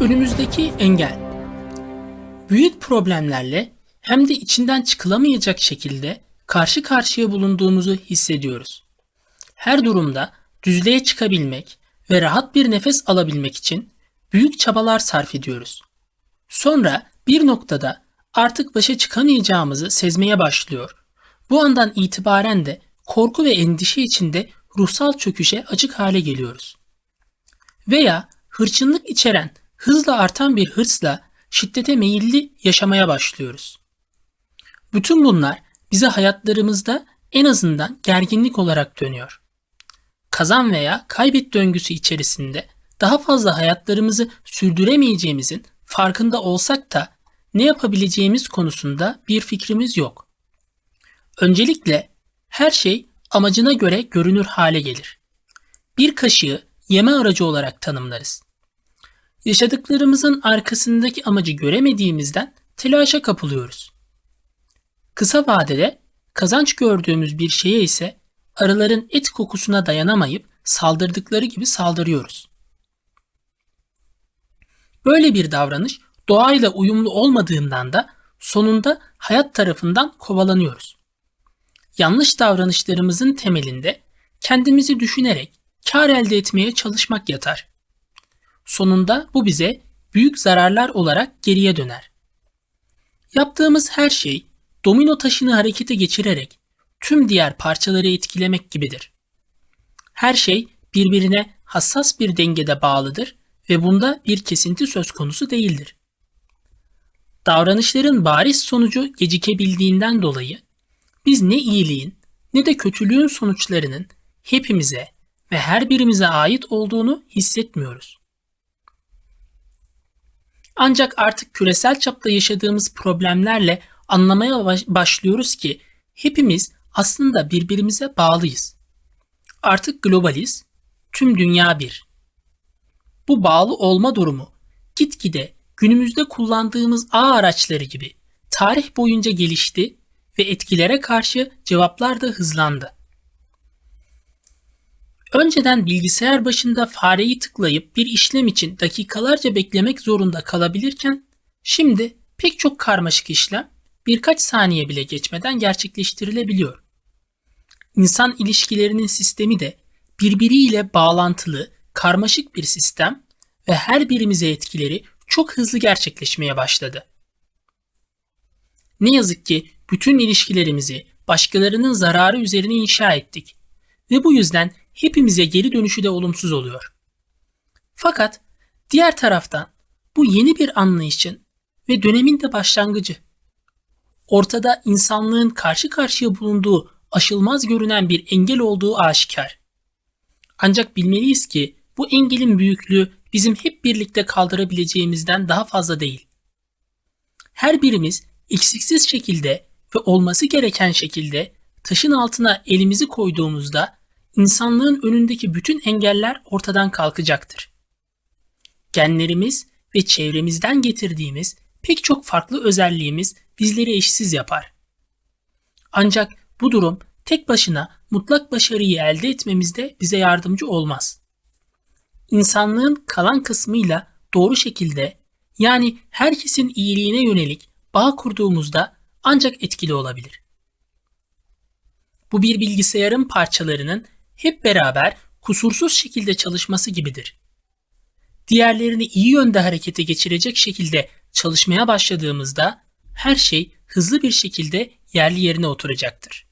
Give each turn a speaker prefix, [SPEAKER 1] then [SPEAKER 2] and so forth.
[SPEAKER 1] Önümüzdeki engel. Büyük problemlerle hem de içinden çıkılamayacak şekilde karşı karşıya bulunduğumuzu hissediyoruz. Her durumda düzlüğe çıkabilmek ve rahat bir nefes alabilmek için büyük çabalar sarf ediyoruz. Sonra bir noktada artık başa çıkamayacağımızı sezmeye başlıyor. Bu andan itibaren de korku ve endişe içinde ruhsal çöküşe açık hale geliyoruz. Veya hırçınlık içeren hızla artan bir hırsla şiddete meyilli yaşamaya başlıyoruz. Bütün bunlar bize hayatlarımızda en azından gerginlik olarak dönüyor. Kazan veya kaybet döngüsü içerisinde daha fazla hayatlarımızı sürdüremeyeceğimizin farkında olsak da ne yapabileceğimiz konusunda bir fikrimiz yok. Öncelikle her şey amacına göre görünür hale gelir. Bir kaşığı yeme aracı olarak tanımlarız. Yaşadıklarımızın arkasındaki amacı göremediğimizden telaşa kapılıyoruz. Kısa vadede kazanç gördüğümüz bir şeye ise arıların et kokusuna dayanamayıp saldırdıkları gibi saldırıyoruz. Böyle bir davranış doğayla uyumlu olmadığından da sonunda hayat tarafından kovalanıyoruz. Yanlış davranışlarımızın temelinde kendimizi düşünerek kar elde etmeye çalışmak yatar. Sonunda bu bize büyük zararlar olarak geriye döner. Yaptığımız her şey domino taşını harekete geçirerek tüm diğer parçaları etkilemek gibidir. Her şey birbirine hassas bir dengede bağlıdır ve bunda bir kesinti söz konusu değildir. Davranışların bariz sonucu gecikebildiğinden dolayı biz ne iyiliğin ne de kötülüğün sonuçlarının hepimize ve her birimize ait olduğunu hissetmiyoruz. Ancak artık küresel çapta yaşadığımız problemlerle anlamaya başlıyoruz ki hepimiz aslında birbirimize bağlıyız. Artık globaliz, tüm dünya bir. Bu bağlı olma durumu gitgide günümüzde kullandığımız ağ araçları gibi tarih boyunca gelişti ve etkilere karşı cevaplar da hızlandı. Önceden bilgisayar başında fareyi tıklayıp bir işlem için dakikalarca beklemek zorunda kalabilirken şimdi pek çok karmaşık işlem birkaç saniye bile geçmeden gerçekleştirilebiliyor. İnsan ilişkilerinin sistemi de birbiriyle bağlantılı, karmaşık bir sistem ve her birimize etkileri çok hızlı gerçekleşmeye başladı. Ne yazık ki bütün ilişkilerimizi başkalarının zararı üzerine inşa ettik ve bu yüzden hepimize geri dönüşü de olumsuz oluyor. Fakat diğer taraftan bu yeni bir anlayışın ve dönemin de başlangıcı. Ortada insanlığın karşı karşıya bulunduğu aşılmaz görünen bir engel olduğu aşikar. Ancak bilmeliyiz ki bu engelin büyüklüğü bizim hep birlikte kaldırabileceğimizden daha fazla değil. Her birimiz eksiksiz şekilde ve olması gereken şekilde taşın altına elimizi koyduğumuzda insanlığın önündeki bütün engeller ortadan kalkacaktır. Genlerimiz ve çevremizden getirdiğimiz pek çok farklı özelliğimiz bizleri eşsiz yapar. Ancak bu durum tek başına mutlak başarıyı elde etmemizde bize yardımcı olmaz. İnsanlığın kalan kısmıyla doğru şekilde yani herkesin iyiliğine yönelik bağ kurduğumuzda ancak etkili olabilir. Bu bir bilgisayarın parçalarının hep beraber kusursuz şekilde çalışması gibidir. Diğerlerini iyi yönde harekete geçirecek şekilde çalışmaya başladığımızda her şey hızlı bir şekilde yerli yerine oturacaktır.